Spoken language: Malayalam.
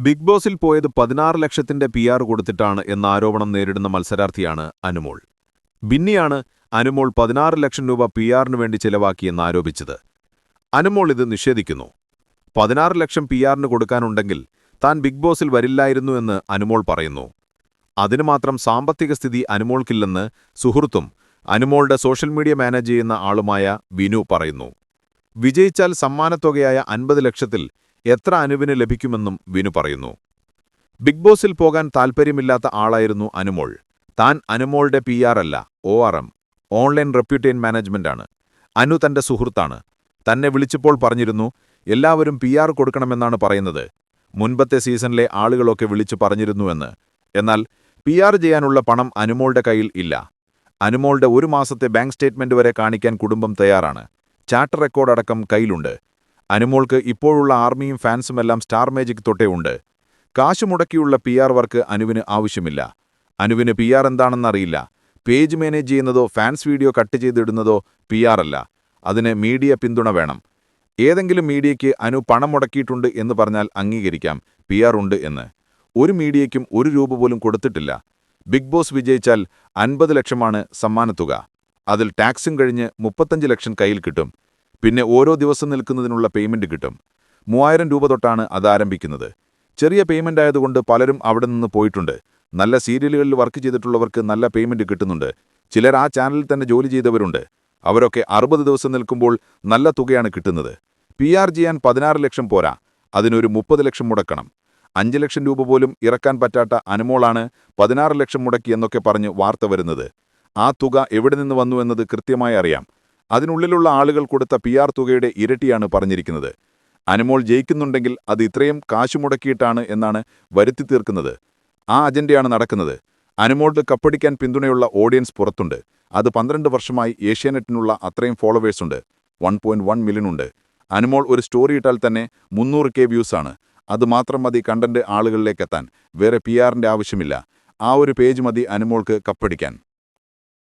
ബിഗ് ബോസിൽ പോയത് പതിനാറ് ലക്ഷത്തിന്റെ പി ആർ കൊടുത്തിട്ടാണ് എന്ന ആരോപണം നേരിടുന്ന മത്സരാർത്ഥിയാണ് അനുമോൾ. ബിന്നിയാണ് അനുമോൾ പതിനാറ് ലക്ഷം രൂപ പി ആറിനു വേണ്ടി ചെലവാക്കിയെന്ന് ആരോപിച്ചത്. അനുമോൾ ഇത് നിഷേധിക്കുന്നു. പതിനാറ് ലക്ഷം പി ആറിന് കൊടുക്കാനുണ്ടെങ്കിൽ താൻ ബിഗ് ബോസിൽ വരില്ലായിരുന്നു എന്ന് അനുമോൾ പറയുന്നു. അതിനു മാത്രം സാമ്പത്തിക സ്ഥിതി അനുമോൾക്കില്ലെന്ന് സുഹൃത്തും അനുമോളുടെ സോഷ്യൽ മീഡിയ മാനേജ് ചെയ്യുന്ന ആളുമായ വിനു പറയുന്നു. വിജയിച്ചാൽ സമ്മാനത്തുകയായ അൻപത് ലക്ഷത്തിൽ എത്ര അനുവിന് ലഭിക്കുമെന്നും വിനു പറയുന്നു. ബിഗ് ബോസിൽ പോകാൻ താൽപ്പര്യമില്ലാത്ത ആളായിരുന്നു അനുമോൾ. താൻ അനുമോളുടെ പി അല്ല O R M online reputation മാനേജ്മെന്റാണ് Anu തന്റെ സുഹൃത്താണ്. തന്നെ വിളിച്ചപ്പോൾ പറഞ്ഞിരുന്നു എല്ലാവരും പി ആർ കൊടുക്കണമെന്നാണ് പറയുന്നത്. മുൻപത്തെ സീസണിലെ ആളുകളൊക്കെ വിളിച്ചു പറഞ്ഞിരുന്നുവെന്ന് എന്നാൽ പി ആർ ചെയ്യാനുള്ള പണം അനുമോളുടെ കയ്യിൽ ഇല്ല. അനുമോളുടെ ഒരു മാസത്തെ ബാങ്ക് സ്റ്റേറ്റ്മെന്റ് വരെ കാണിക്കാൻ കുടുംബം തയ്യാറാണ്. ചാർട്ടർ റെക്കോർഡ് അടക്കം കയ്യിലുണ്ട്. അനുമോൾക്ക് ഇപ്പോഴുള്ള ആർമിയും ഫാൻസുമെല്ലാം സ്റ്റാർ മേജിക് തൊട്ടേ ഉണ്ട്. കാശ് മുടക്കിയുള്ള പി ആർ വർക്ക് അനുവിന് ആവശ്യമില്ല. അനുവിന് പി ആർ എന്താണെന്നറിയില്ല പേജ് മാനേജ് ചെയ്യുന്നതോ ഫാൻസ് വീഡിയോ കട്ട് ചെയ്തിടുന്നതോ പി ആർ അല്ല. അതിന് മീഡിയ പിന്തുണ വേണം. ഏതെങ്കിലും മീഡിയയ്ക്ക് അനു പണം മുടക്കിയിട്ടുണ്ട് എന്ന് പറഞ്ഞാൽ അംഗീകരിക്കാം. പി ആർ ഉണ്ട് എന്ന്. ഒരു മീഡിയയ്ക്കും ഒരു രൂപ പോലും കൊടുത്തിട്ടില്ല. ബിഗ് ബോസ് വിജയിച്ചാൽ അൻപത് ലക്ഷമാണ് സമ്മാനത്തുക. അതിൽ ടാക്സും കഴിഞ്ഞ് മുപ്പത്തഞ്ച് ലക്ഷം കയ്യിൽ കിട്ടും. പിന്നെ ഓരോ ദിവസം നിൽക്കുന്നതിനുള്ള പേയ്മെന്റ് കിട്ടും. മൂവായിരം രൂപ തൊട്ടാണ് അത് ആരംഭിക്കുന്നത്. ചെറിയ പേയ്മെന്റ് ആയതുകൊണ്ട് പലരും അവിടെ നിന്ന് പോയിട്ടുണ്ട്. നല്ല സീരിയലുകളിൽ വർക്ക് ചെയ്തിട്ടുള്ളവർക്ക് നല്ല പേയ്മെന്റ് കിട്ടുന്നുണ്ട്. ചിലർ ആ ചാനലിൽ തന്നെ ജോലി ചെയ്തവരുണ്ട്. അവരൊക്കെ അറുപത് ദിവസം നിൽക്കുമ്പോൾ നല്ല തുകയാണ് കിട്ടുന്നത്. പി ആർ ചെയ്യാൻ പതിനാറ് ലക്ഷം പോരാ. അതിനൊരു മുപ്പത് ലക്ഷം മുടക്കണം. അഞ്ച് ലക്ഷം രൂപ പോലും ഇറക്കാൻ പറ്റാത്ത അനുമോളാണ് പതിനാറ് ലക്ഷം മുടക്കി എന്നൊക്കെ പറഞ്ഞ് വാർത്ത വരുന്നത്. ആ തുക എവിടെ നിന്ന് വന്നു എന്നത് കൃത്യമായി അറിയാം. അതിനുള്ളിലുള്ള ആളുകൾ കൊടുത്ത പി ആർ തുകയുടെ ഇരട്ടിയാണ് പറഞ്ഞിരിക്കുന്നത്. അനുമോൾ ജയിക്കുന്നുണ്ടെങ്കിൽ അത് ഇത്രയും കാശു മുടക്കിയിട്ടാണ് എന്നാണ് വരുത്തി തീർക്കുന്നത്. ആ അജണ്ടയാണ് നടക്കുന്നത്. അനുമോൾക്ക് കപ്പടിക്കാൻ പിന്തുണയുള്ള ഓഡിയൻസ് പുറത്തുണ്ട്. അത് പന്ത്രണ്ട് വർഷമായി ഏഷ്യാനെറ്റിനുള്ള അത്രയും ഫോളോവേഴ്സുണ്ട് വൺ പോയിന്റ് വൺ മില്യൺ ഉണ്ട്. അനുമോൾ ഒരു സ്റ്റോറി ഇട്ടാൽ തന്നെ മുന്നൂറ് കെ വ്യൂസാണ് അത് മാത്രം മതി കണ്ടന്റ് ആളുകളിലേക്കെത്താൻ വേറെ പി ആറിന്റെ ആവശ്യമില്ല. ആ ഒരു പേജ് മതി അനുമോൾക്ക് കപ്പടിക്കാൻ.